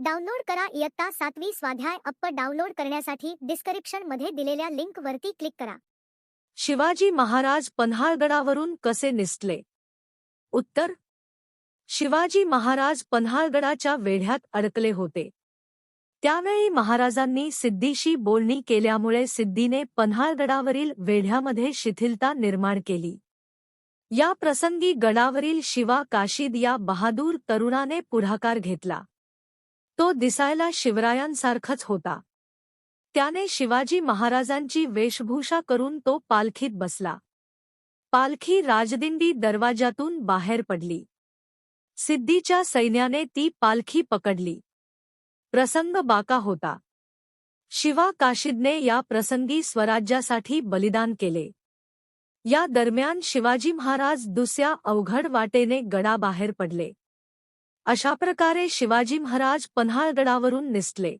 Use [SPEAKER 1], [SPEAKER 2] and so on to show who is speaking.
[SPEAKER 1] Download करा इयत्ता सातवी स्वाध्याय अप्प डाउनलोड करण्यासाठी डिस्क्रिप्शनमध्ये दिलेल्या लिंक वरती क्लिक करा.
[SPEAKER 2] शिवाजी महाराज पन्हाळगडावरून कसे निसटले उत्तर शिवाजी महाराज पन्हाळगडाच्या वेढ्यात अडकले होते. त्यावेळी महाराजांनी सिद्धीशी बोलणी केल्यामुळे सिद्धीने पन्हाळगडावरील वेढ्यामध्ये शिथिलता निर्माण केली. या प्रसंगी गडावरील शिवा काशीद या बहादूर तरुणाने पुढाकार घेतला. तो दिसायला शिवरायांसारखाच होता. त्याने शिवाजी महाराजांची वेशभूषा करून तो पालखीत बसला. पालखी राजदिंडी दरवाजातून बाहेर पडली. सिद्धीच्या सैन्याने ती पालखी पकडली. प्रसंग बाका होता. शिवा काशिदने या प्रसंगी स्वराज्यासाठी बलिदान केले. या दरम्यान शिवाजी महाराज दुसऱ्या अवघड वाटेने गडाबाहेर पडले. अशा प्रकारे शिवाजी महाराज पन्हाळगडावरून निसटले